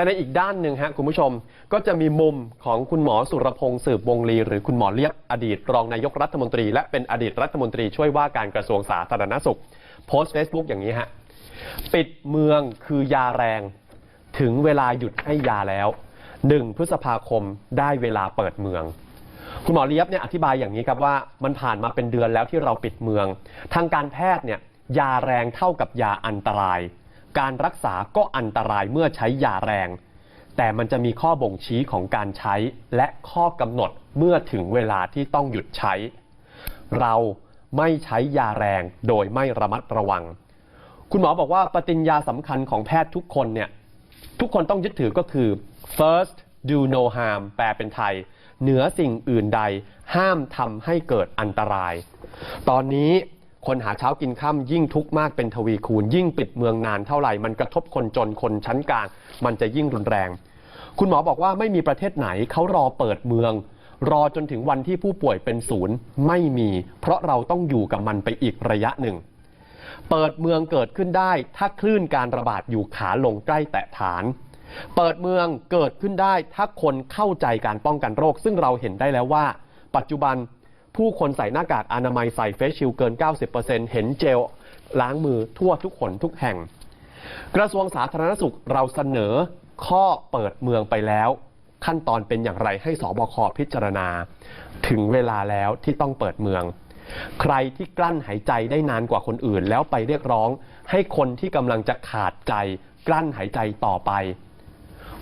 แต่ในอีกด้านหนึ่งฮะคุณผู้ชมก็จะมีมุมของคุณหมอสุรพงศ์สืบวงลี หรือคุณหมอเลียบอดีต รองนายกรัฐมนตรี และเป็นอดีตรัฐมนตรีช่วยว่าการกระทรวงสาธารณสุข โพสต์ Facebook อย่างนี้ฮะปิดเมืองคือยาแรง ถึงเวลาหยุดให้ยาแล้ว 1 พฤษภาคมได้เวลาเปิดเมือง คุณหมอเลียบเนี่ยอธิบายอย่างนี้ครับว่ามันผ่านมาเป็นเดือนแล้วที่เราปิดเมือง ทางการแพทย์เนี่ยยาแรงเท่ากับยาอันตราย การรักษาก็อันตรายเมื่อใช้ยาแรง แต่มันจะมีข้อบ่งชี้ของการใช้และข้อกำหนดเมื่อถึงเวลาที่ต้องหยุดใช้ เราไม่ใช้ยาแรงโดยไม่ระมัดระวัง คุณหมอบอกว่าปฏิญญาสำคัญของแพทย์ทุกคนเนี่ยทุกคนต้องยึดถือก็คือ first do no harm แปลเป็นไทย เหนือสิ่งอื่นใด ห้ามทำให้เกิดอันตราย ตอนนี้ คนหาเช้ากินค่ำยิ่งทุกข์มากเป็นทวีคูณ ยิ่งปิดเมืองนานเท่าไหร่ มันกระทบคนจนคนชั้นกลาง มันจะยิ่งรุนแรง คุณหมอบอกว่าไม่มีประเทศไหนเขารอเปิดเมือง รอจนถึงวันที่ผู้ป่วยเป็นศูนย์ไม่มี เพราะเราต้องอยู่กับมันไปอีกระยะหนึ่ง เปิดเมืองเกิดขึ้นได้ ถ้าคลื่นการระบาดอยู่ขาลงใกล้แตะฐานเปิดเมืองเกิดขึ้นได้ถ้าคนเข้าใจการป้องกันโรค ซึ่งเราเห็นได้แล้วว่า ปัจจุบัน ผู้คนใส่หน้ากากอนามัยใส่เฟสชิลเกิน 90%เห็นเจลล้างมือทั่วทุกคนทุกแห่ง กระทรวงสาธารณสุขเราเสนอข้อเปิดเมืองไปแล้ว ขั้นตอนเป็นอย่างไรให้สบคพิจารณา ถึงเวลาแล้วที่ต้องเปิดเมือง ใครที่กลั้นหายใจได้นานกว่าคนอื่น แล้วไปเรียกร้อง ให้คนที่กำลังจะขาดใจ กลั้นหายใจต่อไป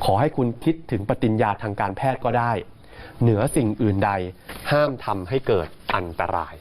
ขอให้คุณคิดถึงปฏิญญาทางการแพทย์ก็ได้ เหนือสิ่งอื่นใดห้ามทำให้เกิดอันตราย